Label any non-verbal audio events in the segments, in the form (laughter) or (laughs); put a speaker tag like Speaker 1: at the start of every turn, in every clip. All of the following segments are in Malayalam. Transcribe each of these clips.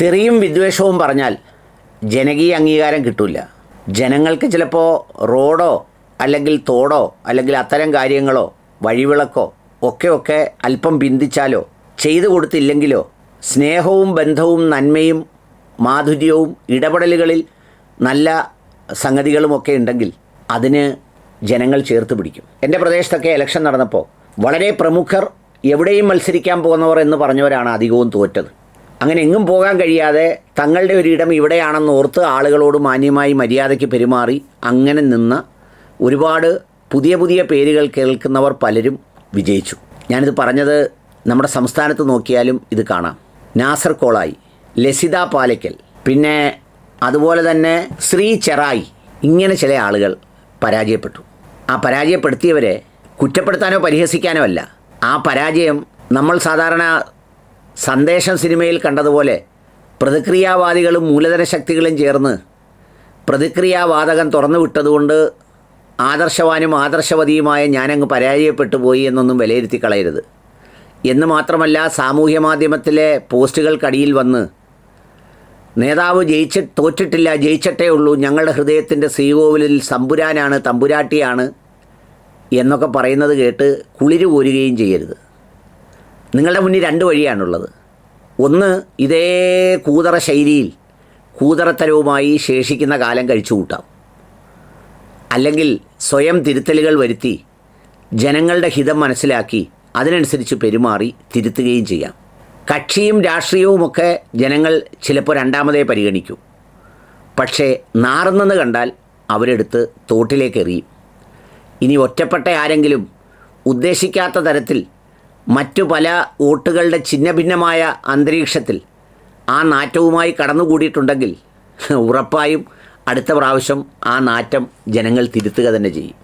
Speaker 1: തെറിയും വിദ്വേഷവും പറഞ്ഞാൽ ജനകീയ അംഗീകാരം കിട്ടില്ല ജനങ്ങൾക്ക് ചിലപ്പോൾ റോഡോ അല്ലെങ്കിൽ തോടോ അല്ലെങ്കിൽ അത്തരം കാര്യങ്ങളോ വഴിവിളക്കോ ഒക്കെ ഒക്കെ അല്പം ബിന്ദിച്ചാലോ ചെയ്തു കൊടുത്തില്ലെങ്കിലോ സ്നേഹവും ബന്ധവും നന്മയും മാധുര്യവും ഇടപെടലുകളിൽ നല്ല സംഗതികളുമൊക്കെ ഉണ്ടെങ്കിൽ അതിന് ജനങ്ങൾ ചേർത്ത് പിടിക്കും. എന്റെ പ്രദേശത്തൊക്കെ ഇലക്ഷൻ നടന്നപ്പോൾ വളരെ പ്രമുഖർ എവിടെയും മത്സരിക്കാൻ പോകുന്നവർ എന്ന് പറഞ്ഞവരാണ് അധികവും തോറ്റത്. അങ്ങനെ എങ്ങും പോകാൻ കഴിയാതെ തങ്ങളുടെ ഒരു ഇടം ഇവിടെയാണെന്ന് ഓർത്ത് ആളുകളോട് മാന്യമായി മര്യാദയ്ക്ക് പെരുമാറി അങ്ങനെ നിന്ന് ഒരുപാട് പുതിയ പുതിയ പേരുകൾ കേൾക്കുന്നവർ പലരും വിജയിച്ചു. ഞാനിത് പറഞ്ഞത് നമ്മുടെ സംസ്ഥാനത്ത് നോക്കിയാലും ഇത് കാണാം. നാസർ കോളായി ലസിത പാലയ്ക്കൽ പിന്നെ അതുപോലെ തന്നെ ശ്രീ ചെറായി ഇങ്ങനെ ചില ആളുകൾ പരാജയപ്പെട്ടു. ആ പരാജയപ്പെടുത്തിയവരെ കുറ്റപ്പെടുത്താനോ പരിഹസിക്കാനോ അല്ല. ആ പരാജയം നമ്മൾ സാധാരണ സന്ദേശം സിനിമയിൽ കണ്ടതുപോലെ പ്രതിക്രിയാവാദികളും മൂലധന ശക്തികളും ചേർന്ന് പ്രതിക്രിയാവാതകം തുറന്നു വിട്ടതുകൊണ്ട് ആദർശവാനും ആദർശവതിയുമായ ഞാനങ്ങ് പരാജയപ്പെട്ടു പോയി എന്നൊന്നും വിലയിരുത്തി കളയരുത് എന്ന് മാത്രമല്ല സാമൂഹ്യ മാധ്യമത്തിലെ പോസ്റ്റുകൾക്കടിയിൽ വന്ന് നേതാവ് ജയിച്ച് തോറ്റിട്ടില്ല ജയിച്ചിട്ടേ ഉള്ളൂ ഞങ്ങളുടെ ഹൃദയത്തിന്റെ ശ്രീകോവിലിൽ സമ്പുരാനാണ് തമ്പുരാട്ടിയാണ് എന്നൊക്കെ പറയുന്നത് കേട്ട് കുളിര് കോരുകയും ചെയ്യരുത്. നിങ്ങളുടെ മുന്നിൽ രണ്ട് വഴിയാണുള്ളത്. ഒന്ന് ഇതേ കൂതറ ശൈലിയിൽ കൂതറത്തരവുമായി ശേഷിക്കുന്ന കാലം കഴിച്ചു കൂട്ടാം. അല്ലെങ്കിൽ സ്വയം തിരുത്തലുകൾ വരുത്തി ജനങ്ങളുടെ ഹിതം മനസ്സിലാക്കി അതിനനുസരിച്ച് പെരുമാറി തിരുത്തുകയും ചെയ്യാം. കക്ഷിയും രാഷ്ട്രീയവുമൊക്കെ ജനങ്ങൾ ചിലപ്പോൾ രണ്ടാമതേ പരിഗണിക്കൂ. പക്ഷേ നാറുന്നെന്ന് കണ്ടാൽ അവരെടുത്ത് തോട്ടിലേക്ക് എറിയും ഇനി ഒറ്റപ്പെട്ട ആരെങ്കിലും ഉദ്ദേശിക്കാത്ത തരത്തിൽ മറ്റു പല വോട്ടുകളുടെ ഛിന്നഭിന്നമായ അന്തരീക്ഷത്തിൽ ആ നാറ്റവുമായി കടന്നുകൂടിയിട്ടുണ്ടെങ്കിൽ (laughs) ഉറപ്പായും അടുത്ത പ്രാവശ്യം ആ നാറ്റം ജനങ്ങൾ തിരുത്തുക തന്നെ ചെയ്യും.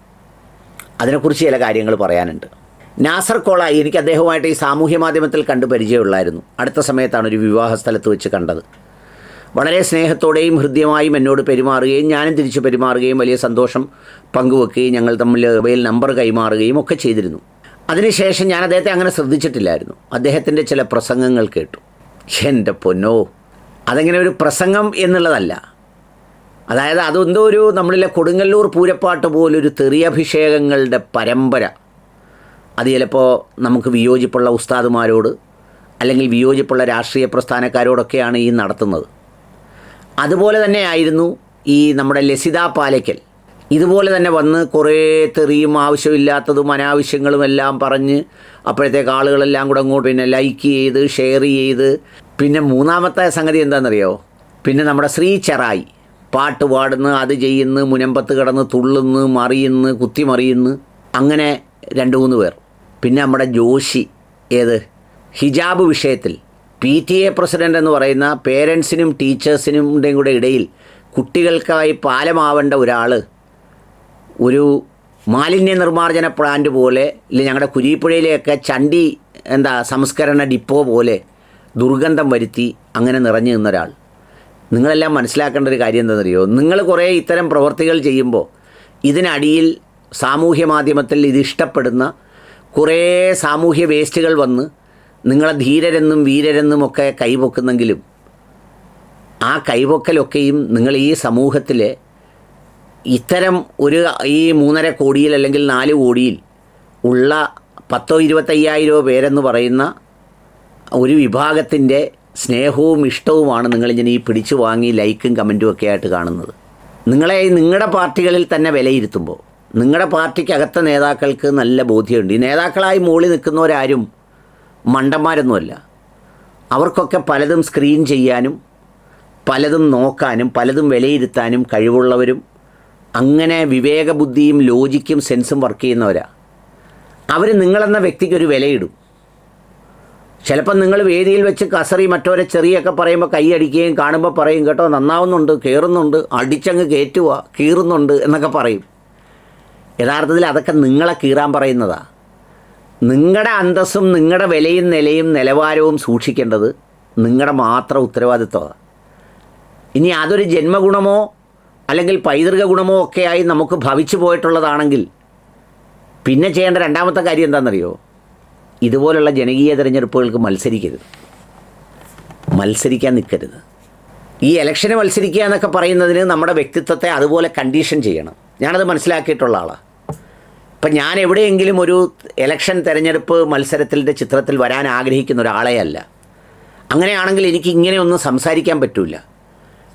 Speaker 1: അതിനെക്കുറിച്ച് ചില കാര്യങ്ങൾ പറയാനുണ്ട്. നാസർ കോളായി എനിക്ക് അദ്ദേഹവുമായിട്ട് ഈ സാമൂഹ്യ മാധ്യമത്തിൽ കണ്ട് പരിചയമുള്ളായിരുന്നു. അടുത്ത സമയത്താണ് ഒരു വിവാഹ സ്ഥലത്ത് വെച്ച് കണ്ടത്. വളരെ സ്നേഹത്തോടെയും ഹൃദ്യമായും എന്നോട് പെരുമാറുകയും ഞാനും തിരിച്ചു പെരുമാറുകയും വലിയ സന്തോഷം പങ്കുവെക്കുകയും ഞങ്ങൾ തമ്മിൽ മൊബൈൽ നമ്പർ കൈമാറുകയും ഒക്കെ ചെയ്തിരുന്നു. അതിനുശേഷം ഞാൻ അദ്ദേഹത്തെ അങ്ങനെ ശ്രദ്ധിച്ചിട്ടില്ലായിരുന്നു. അദ്ദേഹത്തിന്റെ ചില പ്രസംഗങ്ങൾ കേട്ടു. എന്റെ പൊന്നോ അതങ്ങനെ ഒരു പ്രസംഗം എന്നുള്ളതല്ല. അതായത് അതെന്തോ ഒരു നമ്മളിലെ കൊടുങ്ങല്ലൂർ പൂരപ്പാട്ട് പോലൊരു തെറിയഭിഷേകങ്ങളുടെ പരമ്പര. അത് ചിലപ്പോൾ നമുക്ക് വിയോജിപ്പുള്ള ഉസ്താദുമാരോട് അല്ലെങ്കിൽ വിയോജിപ്പുള്ള രാഷ്ട്രീയ പ്രസ്ഥാനക്കാരോടൊക്കെയാണ് ഈ നടത്തുന്നത്. അതുപോലെ തന്നെ ആയിരുന്നു ഈ നമ്മുടെ ലസിത പാലയ്ക്കൽ ഇതുപോലെ തന്നെ വന്ന് കുറേ തെറിയും ആവശ്യമില്ലാത്തതും അനാവശ്യങ്ങളും എല്ലാം പറഞ്ഞ് അപ്പോഴത്തേക്ക് ആളുകളെല്ലാം കൂടെ അങ്ങോട്ട് പിന്നെ ലൈക്ക് ചെയ്ത് ഷെയർ ചെയ്ത്. പിന്നെ മൂന്നാമത്തെ സംഗതി എന്താണെന്നറിയോ? പിന്നെ നമ്മുടെ ശ്രീ ചെറായി പാട്ട് പാടുന്നു അത് ചെയ്യുന്നു മുനമ്പത്ത് കിടന്ന് തുള്ളുന്നു മറിയുന്നു കുത്തിമറിയുന്നു അങ്ങനെ രണ്ട് മൂന്ന് പേർ. പിന്നെ നമ്മുടെ ജോഷി ഏത്? ഹിജാബ് വിഷയത്തിൽ പി ടി എ പ്രസിഡന്റ് എന്ന് പറയുന്ന പേരൻസിനും ടീച്ചേഴ്സിനും കൂടെ ഇടയിൽ കുട്ടികൾക്കായി പാലമാവേണ്ട ഒരാൾ ഒരു മാലിന്യ നിർമ്മാർജന പ്ലാന്റ് പോലെ ഇല്ല ഞങ്ങളുടെ കുരിപ്പുഴയിലെയൊക്കെ ചണ്ടി എന്താ സംസ്കരണ ഡിപ്പോ പോലെ ദുർഗന്ധം വരുത്തി അങ്ങനെ നിറഞ്ഞു നിന്നൊരാൾ നിങ്ങളെല്ലാം മനസ്സിലാക്കേണ്ട ഒരു കാര്യം എന്താണെന്നറിയോ? നിങ്ങൾ കുറേ ഇത്തരം പ്രവർത്തികൾ ചെയ്യുമ്പോൾ ഇതിനടിയിൽ സാമൂഹ്യ മാധ്യമത്തിൽ ഇത് ഇഷ്ടപ്പെടുന്ന കുറേ സാമൂഹ്യ വേസ്റ്റുകൾ വന്ന് നിങ്ങളെ ധീരരെന്നും വീരരെന്നും ഒക്കെ കൈപൊക്കുന്നെങ്കിലും ആ കൈപൊക്കലൊക്കെയും നിങ്ങൾ ഈ സമൂഹത്തിലെ ഇത്തരം ഒരു ഈ മൂന്നര കോടിയിൽ അല്ലെങ്കിൽ നാല് കോടിയിൽ ഉള്ള പത്തോ ഇരുപത്തയ്യായിരമോ പേരെന്ന് പറയുന്ന ഒരു വിഭാഗത്തിന്റെ സ്നേഹവും ഇഷ്ടവുമാണ് നിങ്ങളിങ്ങനെ ഈ പിടിച്ചു വാങ്ങി ലൈക്കും കമന്റും ഒക്കെ ആയിട്ട് കാണുന്നത്. നിങ്ങളെ നിങ്ങളുടെ പാർട്ടികളിൽ തന്നെ വിലയിരുത്തുമ്പോൾ നിങ്ങളുടെ പാർട്ടിക്കകത്ത നേതാക്കൾക്ക് നല്ല ബോധ്യമുണ്ട്. ഈ നേതാക്കളായി മുകളിൽ നിൽക്കുന്നവരാരും മണ്ടന്മാരൊന്നുമല്ല. അവർക്കൊക്കെ പലതും സ്ക്രീൻ ചെയ്യാനും പലതും നോക്കാനും പലതും വിലയിരുത്താനും കഴിവുള്ളവരും അങ്ങനെ വിവേകബുദ്ധിയും ലോജിക്കും സെൻസും വർക്ക് ചെയ്യുന്നവരാ. അവർ നിങ്ങളെന്ന വ്യക്തിക്കൊരു വിലയിടും. ചിലപ്പോൾ നിങ്ങൾ വേദിയിൽ വെച്ച് കസറി മറ്റോരെ ചെറിയൊക്കെ പറയുമ്പോൾ കൈയടിക്കുകയും കാണുമ്പോൾ പറയും കേട്ടോ നന്നാവുന്നുണ്ട് കയറുന്നുണ്ട് അടിച്ചങ്ങ് കയറ്റുക കീറുന്നുണ്ട് എന്നൊക്കെ പറയും. യഥാർത്ഥത്തിൽ അതൊക്കെ നിങ്ങളെ കീറാൻ പറയുന്നതാ. നിങ്ങളുടെ അന്തസ്സും നിങ്ങളുടെ വിലയും നിലയും നിലവാരവും സൂക്ഷിക്കേണ്ടത് നിങ്ങളുടെ മാത്രം ഉത്തരവാദിത്വമാണ് ഇനി അതൊരു ജന്മഗുണമോ അല്ലെങ്കിൽ പൈതൃക ഗുണമോ ഒക്കെയായി നമുക്ക് ഭവിച്ചു പോയിട്ടുള്ളതാണെങ്കിൽ പിന്നെ ചെയ്യേണ്ട രണ്ടാമത്തെ കാര്യം എന്താണെന്നറിയോ? ഇതുപോലുള്ള ജനകീയ തിരഞ്ഞെടുപ്പുകൾക്ക് മത്സരിക്കരുത്. മത്സരിക്കാൻ നിൽക്കരുത്. ഈ ഇലക്ഷന് മത്സരിക്കുക എന്നൊക്കെ പറയുന്നതിന് നമ്മുടെ വ്യക്തിത്വത്തെ അതുപോലെ കണ്ടീഷൻ ചെയ്യണം. ഞാനത് മനസ്സിലാക്കിയിട്ടുള്ള ആളാണ് ഇപ്പം ഞാൻ എവിടെയെങ്കിലും ഒരു ഇലക്ഷൻ തെരഞ്ഞെടുപ്പ് മത്സരത്തിന്റെ ചിത്രത്തിൽ വരാൻ ആഗ്രഹിക്കുന്ന ഒരാളെ അല്ല. അങ്ങനെയാണെങ്കിൽ എനിക്ക് ഇങ്ങനെയൊന്നും സംസാരിക്കാൻ പറ്റില്ല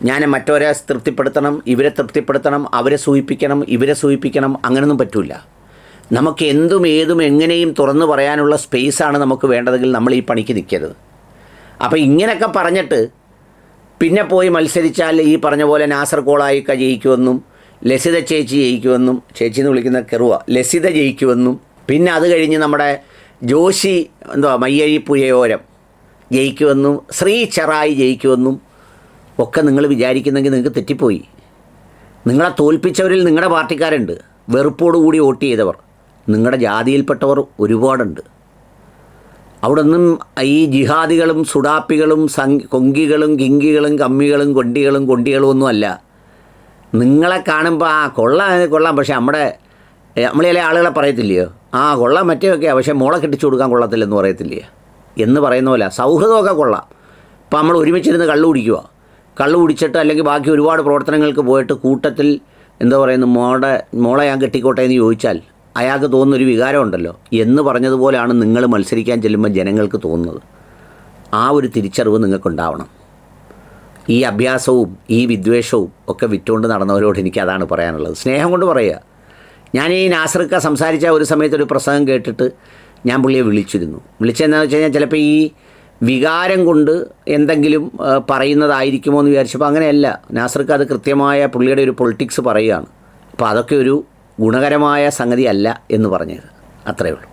Speaker 1: ഞാൻ മറ്റൊരെ തൃപ്തിപ്പെടുത്തണം ഇവരെ തൃപ്തിപ്പെടുത്തണം അവരെ സൂചിപ്പിക്കണം ഇവരെ സൂചിപ്പിക്കണം അങ്ങനെയൊന്നും പറ്റില്ല നമുക്ക് എന്തും ഏതും എങ്ങനെയും തുറന്നു പറയാനുള്ള സ്പേസാണ് നമുക്ക് വേണ്ടതെങ്കിൽ നമ്മൾ ഈ പണിക്ക് നിൽക്കരുത്. അപ്പോൾ ഇങ്ങനെയൊക്കെ പറഞ്ഞിട്ട് പിന്നെ പോയി മത്സരിച്ചാൽ ഈ പറഞ്ഞ പോലെ നാസർ കോളായി ജയിക്കുമെന്നും ലസിത ചേച്ചി ജയിക്കുമെന്നും ചേച്ചി എന്ന് വിളിക്കുന്ന കെറുവ ലസിത ജയിക്കുമെന്നും പിന്നെ അത് കഴിഞ്ഞ് നമ്മുടെ ജോഷി എന്തുവാ മയ്യഴി പുഴയോരം ജയിക്കുമെന്നും ശ്രീ ചെറായി ജയിക്കുമെന്നും ഒക്കെ നിങ്ങൾ വിചാരിക്കുന്നെങ്കിൽ നിങ്ങൾക്ക് തെറ്റിപ്പോയി. നിങ്ങളെ തോൽപ്പിച്ചവരിൽ നിങ്ങളുടെ പാർട്ടിക്കാരുണ്ട്. വെറുപ്പോടുകൂടി വോട്ട് ചെയ്തവർ. നിങ്ങളുടെ ജാതിയിൽപ്പെട്ടവർ ഒരുപാടുണ്ട്. അവിടെ നിന്നും ഈ ജിഹാദികളും സുഡാപ്പികളും സങ് കൊങ്കികളും കിങ്കികളും കമ്മികളും കൊണ്ടികളും കൊണ്ടികളും ഒന്നുമല്ല നിങ്ങളെ കാണുമ്പോൾ ആ കൊള്ളാം കൊള്ളാം. പക്ഷേ നമ്മുടെ നമ്മളെ ആളുകളെ പറയത്തില്ലയോ? ആ കൊള്ളാം മറ്റേയൊക്കെ പക്ഷേ മോളെ കെട്ടിച്ചു കൊടുക്കാൻ കൊള്ളത്തില്ലെന്ന് പറയത്തില്ലേ? എന്ന് പറയുന്ന പോലെ സൗഹൃദമൊക്കെ കൊള്ളാം. ഇപ്പം നമ്മൾ ഒരുമിച്ചിരുന്ന് കള്ളു കുടിക്കുക കള്ളു കുടിച്ചിട്ട് അല്ലെങ്കിൽ ബാക്കി ഒരുപാട് പ്രവർത്തനങ്ങൾക്ക് പോയിട്ട് കൂട്ടത്തിൽ എന്താ പറയുന്നത് മോടെ മോളെ ഞാൻ കെട്ടിക്കോട്ടെ എന്ന് ചോദിച്ചാൽ അയാൾക്ക് തോന്നുന്നൊരു വികാരമുണ്ടല്ലോ എന്ന് പറഞ്ഞതുപോലെയാണ് നിങ്ങൾ മത്സരിക്കാൻ ചെല്ലുമ്പോൾ ജനങ്ങൾക്ക് തോന്നുന്നത്. ആ ഒരു തിരിച്ചറിവ് നിങ്ങൾക്കുണ്ടാവണം. ഈ അഭ്യാസവും ഈ വിദ്വേഷവും ഒക്കെ വിറ്റുകൊണ്ട് നടന്നവരോട് എനിക്ക് അതാണ് പറയാനുള്ളത്. സ്നേഹം കൊണ്ട് പറയുക. ഞാൻ ഈ നാസർക്ക സംസാരിച്ച ഒരു സമയത്ത് ഒരു പ്രസംഗം കേട്ടിട്ട് ഞാൻ പുള്ളിയെ വിളിച്ചിരുന്നു. വിളിച്ചതെന്നാന്ന് വെച്ച് കഴിഞ്ഞാൽ ചിലപ്പോൾ ഈ വികാരം കൊണ്ട് എന്തെങ്കിലും പറയുന്നതായിരിക്കുമോ എന്ന് വിചാരിച്ചപ്പോൾ അങ്ങനെയല്ല. നാസർക്ക് അത് കൃത്യമായ പുള്ളിയുടെ ഒരു പൊളിറ്റിക്സ് പറയുകയാണ്. അപ്പോൾ അതൊക്കെ ഒരു ഗുണകരമായ സംഗതിയല്ല എന്ന് പറഞ്ഞത്. അത്രയേ ഉള്ളൂ.